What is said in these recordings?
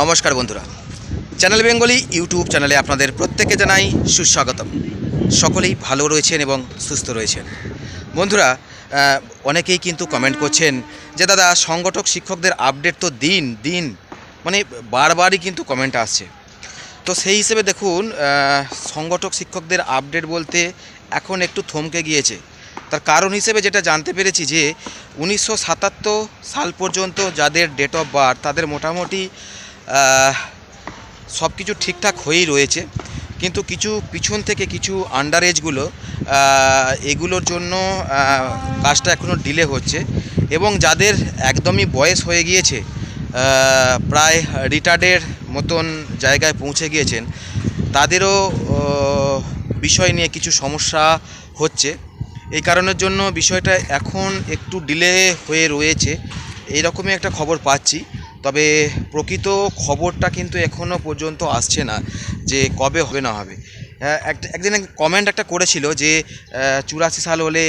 নমস্কার বন্ধুরা। Channel Bengali YouTube চ্যানেলে আপনাদের প্রত্যেকে জানাই সুস্বাগতম। সকলেই ভালো রয়েছেন এবং সুস্থ রয়েছেন। বন্ধুরা অনেকেই কিন্তু কমেন্ট করছেন যে, দাদা, সংগঠক শিক্ষকদের আপডেট তো দিন দিন। মানে বারবারই কিন্তু কমেন্ট আসছে। তো সেই হিসেবে দেখুন সংগঠক শিক্ষকদের আপডেট বলতে এখন একটু থমকে গিয়েছে। তার কারণ হিসেবে যেটা জানতে পেরেছি যে, উনিশশো সাতাত্তর সাল পর্যন্ত যাদের ডেট অফ বার্থ তাদের মোটামুটি সব কিছু ঠিকঠাক হয়েই রয়েছে। কিন্তু কিছু পিছন থেকে কিছু আন্ডার এজগুলো এগুলোর জন্য কাজটা এখনও ডিলে হচ্ছে এবং যাদের একদমই বয়স হয়ে গিয়েছে প্রায় রিটার্ডের মতন জায়গায় পৌঁছে গিয়েছেন, তাদেরও বিষয় নিয়ে কিছু সমস্যা হচ্ছে। এই কারণের জন্য বিষয়টা এখন একটু ডিলে হয়ে রয়েছে। এইরকমই একটা খবর পাচ্ছি। তবে প্রকৃত খবরটা কিন্তু এখনও পর্যন্ত আসছে না যে কবে হবে না হবে। হ্যাঁ, একটা একদিন কমেন্ট একটা করেছিল যে চুরাশি সাল হলে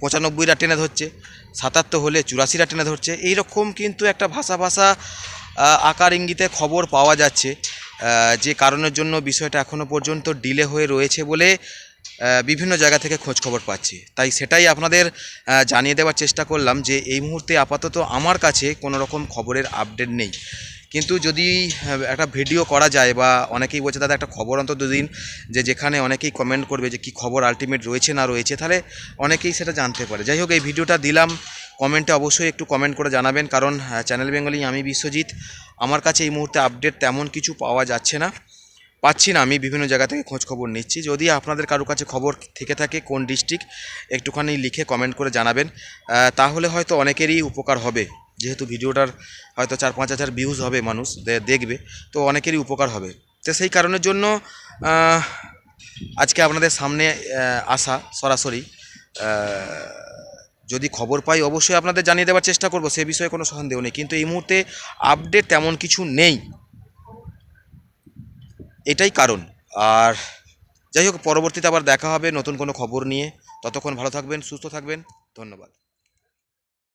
পঁচানব্বইরা টেনে ধরছে সাতাত্তর হলে চুরাশিরা টেনে ধরছে। এইরকম কিন্তু একটা ভাষা ভাষা আকার ইঙ্গিতে খবর পাওয়া যাচ্ছে যে কারণের জন্য বিষয়টা এখনও পর্যন্ত ডিলে হয়ে রয়েছে বলে বিভিন্ন জায়গা থেকে খোঁজ খবর পাচ্ছি। তাই সেটাই আপনাদের জানিয়ে দেওয়ার চেষ্টা করলাম যে এই মুহূর্তে আপাতত আমার কাছে কোনো রকম খবরের আপডেট নেই। কিন্তু যদি একটা ভিডিও করা যায় বা অনেকেই বলছে, দাদা, একটা খবর অন্তত দিন। যে যেখানে অনেকেই কমেন্ট করবে যে কি খবর আলটিমেট রয়েছে না রয়েছে, তাহলে অনেকেই সেটা জানতে পারে। যাই হোক, এই ভিডিওটা দিলাম। কমেন্টে অবশ্যই একটু কমেন্ট করে জানাবেন। কারণ চ্যানেল বেঙ্গলি আমি বিশ্বজিৎ। আমার কাছে এই মুহূর্তে আপডেট তেমন কিছু পাওয়া যাচ্ছে না। পাচ্ছি না, আমি বিভিন্ন জায়গা থেকে খোঁজ খবর নিচ্ছি। যদি আপনাদের কারও কাছে খবর থেকে থাকে কোন ডিস্ট্রিক্ট, একটুখানি লিখে কমেন্ট করে জানাবেন। তাহলে হয়তো অনেকেরই উপকার হবে। যেহেতু ভিডিওটার হয়তো চার পাঁচ হাজার ভিউজ হবে মানুষ দেখবে, তো অনেকেরই উপকার হবে। তো সেই কারণের জন্য আজকে আপনাদের সামনে আসা সরাসরি যদি খবর পাই অবশ্যই আপনাদের জানিয়ে দেওয়ার চেষ্টা করব, সে বিষয়ে কোনো সন্দেহ নেই। কিন্তু এই মুহূর্তে আপডেট তেমন কিছু নেই। এটাই কারণ। আর যাই হোক, পরবর্তীতে আবার দেখা হবে নতুন কোনো খবর নিয়ে। ততক্ষণ ভালো থাকবেন, সুস্থ থাকবেন। ধন্যবাদ।